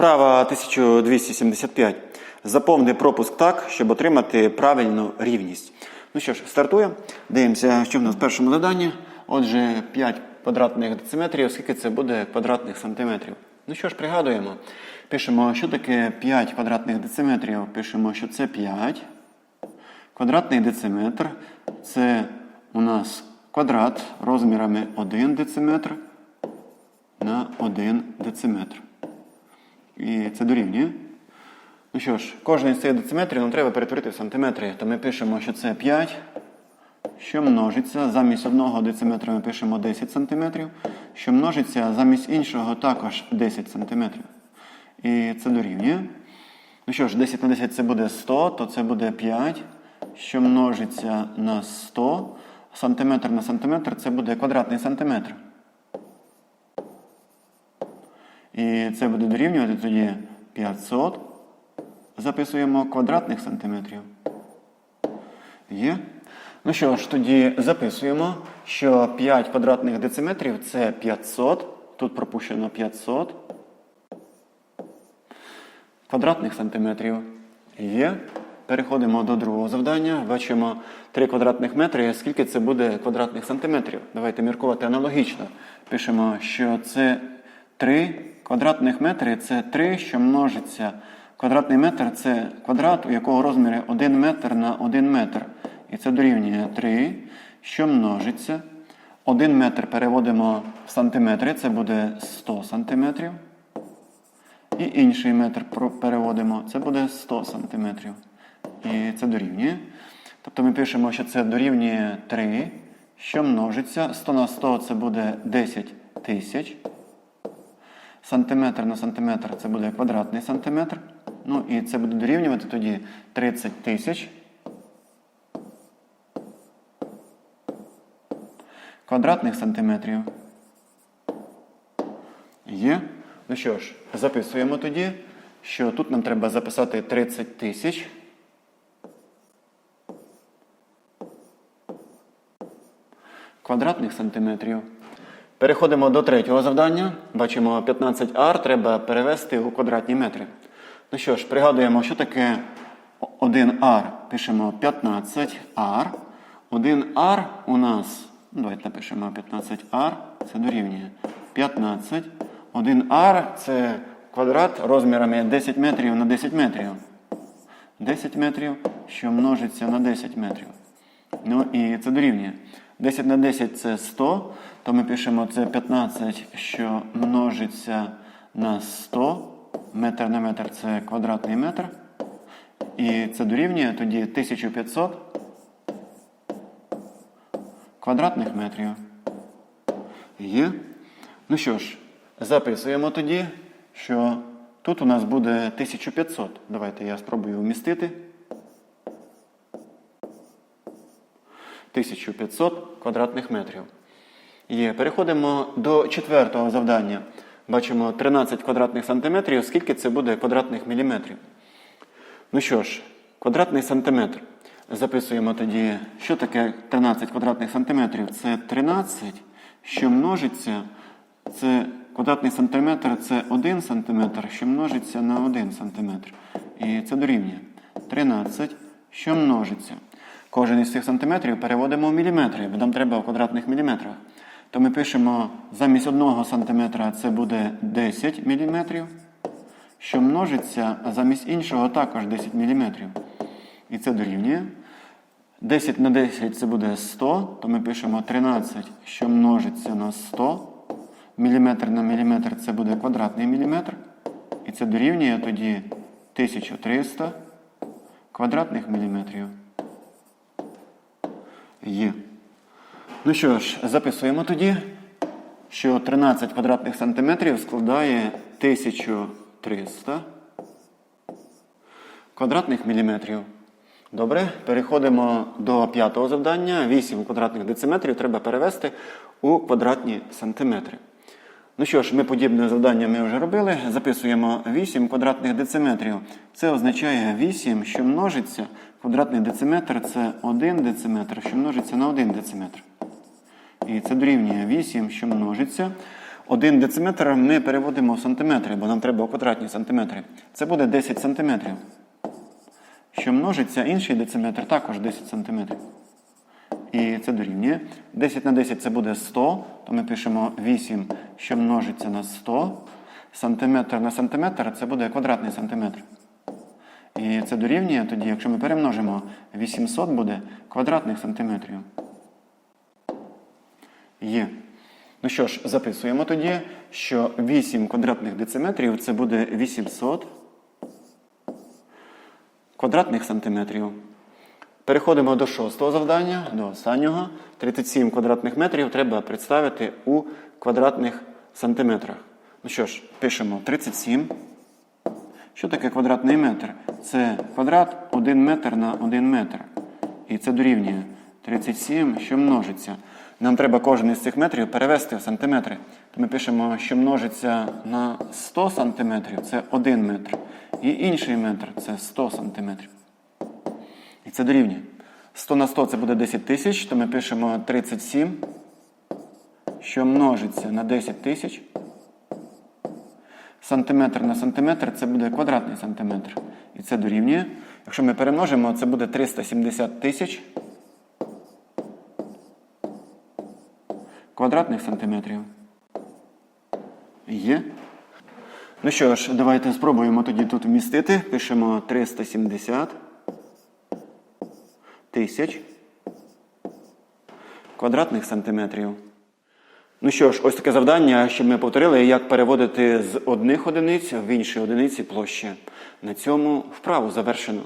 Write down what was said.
Вправа 1275. Заповни пропуск так, щоб отримати правильну рівність. Ну що ж, стартуємо. Дивимося, що в нас в першому заданні. Отже, 5 квадратних дециметрів, скільки це буде квадратних сантиметрів. Ну що ж, пригадуємо. Пишемо, що таке 5 квадратних дециметрів. Пишемо, що це 5. Квадратний дециметр це у нас квадрат розмірами 1 дециметр на 1 дециметр. І це дорівнює. Ну що ж, кожен з цих дециметрів нам треба перетворити в сантиметри. То ми пишемо, що це 5, що множиться. Замість одного дециметра ми пишемо 10 сантиметрів, що множиться замість іншого також 10 сантиметрів. І це дорівнює. Ну що ж, 10 на 10 це буде 100, то це буде 5, що множиться на 100. Сантиметр на сантиметр це буде квадратний сантиметр. І це буде дорівнювати тоді 500. Записуємо квадратних сантиметрів. Є. Ну що ж, тоді записуємо, що 5 квадратних дециметрів це 500. Тут пропущено 500. Квадратних сантиметрів є. Переходимо до другого завдання. Бачимо 3 квадратних метри. Скільки це буде квадратних сантиметрів? Давайте міркувати аналогічно. Пишемо, що це 3 квадратних метри це 3, що множиться. Квадратний метр це квадрат, у якого розміри 1 метр на 1 метр. І це дорівнює 3, що множиться. 1 метр переводимо в сантиметри, це буде 100 сантиметрів. І інший метр переводимо, це буде 100 сантиметрів. І це дорівнює. Тобто ми пишемо, що це дорівнює 3, що множиться. 100 на 100 це буде 10 тисяч. Сантиметр на сантиметр це буде квадратний сантиметр. Ну і це буде дорівнювати тоді 30 тисяч. Квадратних сантиметрів. Є. Ну що ж, записуємо тоді, що тут нам треба записати 30 тисяч. Квадратних сантиметрів. Переходимо до третього завдання. Бачимо 15 ар треба перевести у квадратні метри. Ну що ж, пригадуємо, що таке 1 ар. Пишемо 15 ар. 1 ар у нас, давайте напишемо 15 ар, це дорівнює 15. 1 ар це квадрат розмірами 10 метрів на 10 метрів. 10 метрів, що множиться на 10 метрів. Ну і це дорівнює. 10 на 10 це 100, то ми пишемо це 15, що множиться на 100. Метр на метр це квадратний метр. І це дорівнює тоді 1500 квадратних метрів. Є. Ну що ж, записуємо тоді, що тут у нас буде 1500. Давайте я спробую вмістити. 1500 квадратних метрів. Є. Переходимо до четвертого завдання. Бачимо 13 квадратних сантиметрів. Скільки це буде квадратних міліметрів? Ну що ж, квадратний сантиметр. Записуємо тоді, що таке 13 квадратних сантиметрів. Це 13, що множиться. Це квадратний сантиметр це 1 сантиметр, що множиться на 1 сантиметр. І це дорівнює 13, що множиться. Кожен із цих сантиметрів переводимо в міліметри, бо нам треба в квадратних міліметрах. То ми пишемо замість 1 сантиметра це буде 10 міліметрів, що множиться, а замість іншого також 10 міліметрів. І це дорівнює. 10 на 10 це буде 100, то ми пишемо 13, що множиться на 100. Міліметр на міліметр це буде квадратний міліметр. І це дорівнює тоді 1300 квадратних міліметрів. Є. Ну що ж, записуємо тоді, що 13 квадратних сантиметрів складає 1300 квадратних міліметрів. Добре, переходимо до п'ятого завдання. 8 квадратних дециметрів треба перевести у квадратні сантиметри. Ну що ж, ми подібне завдання ми вже робили. Записуємо 8 квадратних дециметрів. Це означає 8, що множиться. Квадратний дециметр це 1 дециметр, що множиться на 1 дециметр. І це дорівнює 8, що множиться. Один дециметр ми переводимо в сантиметри, бо нам треба квадратні сантиметри. Це буде 10 сантиметрів. Що множиться інший дециметр також 10 сантиметрів. І це дорівнює. 10 на 10 це буде 100, то ми пишемо 8, що множиться на 100. Сантиметр на сантиметр це буде квадратний сантиметр. І це дорівнює тоді, якщо ми перемножимо 800 буде квадратних сантиметрів. Є. Ну що ж, записуємо тоді, що 8 квадратних дециметрів це буде 800 квадратних сантиметрів. Переходимо до шостого завдання, до останнього. 37 квадратних метрів треба представити у квадратних сантиметрах. Ну що ж, пишемо 37. Що таке квадратний метр? Це квадрат 1 метр на 1 метр. І це дорівнює 37, що множиться. Нам треба кожен із цих метрів перевести в сантиметри. То ми пишемо, що множиться на 100 сантиметрів, це 1 метр. І інший метр це 100 сантиметрів. І це дорівнює. 100 на 100 це буде 10 тисяч, то ми пишемо 37, що множиться на 10 тисяч. Сантиметр на сантиметр це буде квадратний сантиметр. І це дорівнює. Якщо ми перемножимо, це буде 370 тисяч квадратних сантиметрів. Є. Ну що ж, давайте спробуємо тоді тут вмістити. Пишемо 370 тисяч квадратних сантиметрів. Ну що ж, ось таке завдання, щоб ми повторили, як переводити з одних одиниць в інші одиниці площі. На цьому вправу завершено.